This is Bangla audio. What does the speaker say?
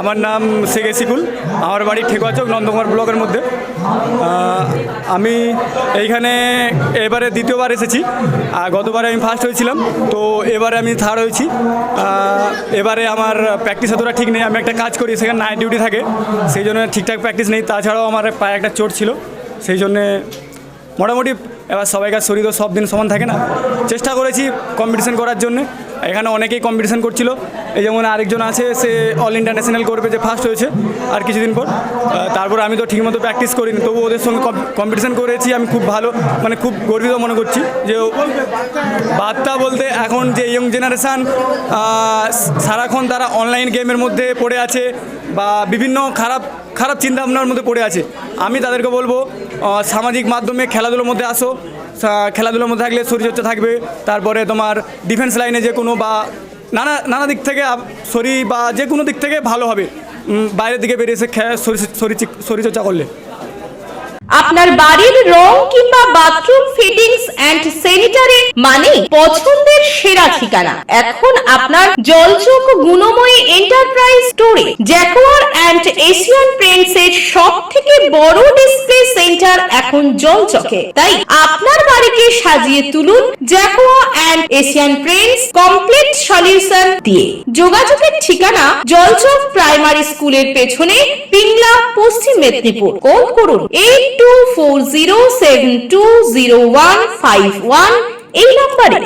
আমার নাম শেখ এসিকুল। আমার বাড়ি ঠেকুয়াচক, নন্দকুমার ব্লকের মধ্যে। আমি এইখানে এবারে দ্বিতীয়বার এসেছি। আর গতবারে আমি ফার্স্ট হয়েছিলাম, তো এবারে আমি থার্ড হয়েছি। এবারে আমার প্র্যাকটিস এতটা ঠিক নেই, আমি একটা কাজ করি, সেখানে নাইট ডিউটি থাকে। সেই জন্য ঠিকঠাক প্র্যাকটিস নেই, তাছাড়াও আমার পায়ে একটা চোট ছিল। সেই জন্যে মোটামুটি এবার সবাইকার শরীর তো সব দিন সমান থাকে না। চেষ্টা করেছি কম্পিটিশন করার জন্য। এখানে অনেকেই কম্পিটিশন করছিল। এই যেমন আরেকজন আছে, সে অল ইন্টারন্যাশনাল করবে যে ফার্স্ট হয়েছে, আর কিছুদিন পর। তারপর আমি তো ঠিকমতো প্র্যাকটিস করিনি, তবু ওদের সঙ্গে কম্পিটিশন করেছি, আমি খুব ভালো মানে খুব গর্বিত মনে করছি যে বার্তা বলতে এখন যে ইয়ং জেনারেশান সারাক্ষণ তারা অনলাইন গেমের মধ্যে পড়ে আছে, বা বিভিন্ন খারাপ খারাপ চিন্তাভাবনার মধ্যে পড়ে আছে। আমি তাদেরকে বলব সামাজিক মাধ্যমে খেলাধুলোর মধ্যে আসো খেলাধুলোর মধ্যে থাকলে শরীরচর্চা থাকবে, তারপরে তোমার ডিফেন্স লাইনে যে কোনো বা নানা নানা দিক থেকে শরীর বা যে কোনো দিক থেকে ভালো হবে। বাইরের দিকে বেরিয়ে এসে খে- শরীর- শরীর চিক- শরীরচর্চা করলে। আপনার বাড়ির রং কিংবা বাথরুম ফিটিংস এন্ড স্যানিটারি মানে পছন্দের সেরা ঠিকানা। এখন আপনার জলচোখ গুণময়ী এন্টারপ্রাইজ স্টোরে জ্যাকোয়ার এন্ড এশিয়ান পেন্টস এর সব থেকে বড় ডিসপ্লে সেন্টার এখন জলচকে। তাই আপনার বাড়িকে সাজিয়ে তুলুন Jaquar and Asian prints complete solution দিয়ে। যোগাযোগের ঠিকানা জলচক প্রাইমারি স্কুলের পেছনে পিংলা, পশ্চিম মেদিনীপুর। কল করুন eight two four zero seven two zero one five one এই নম্বরে।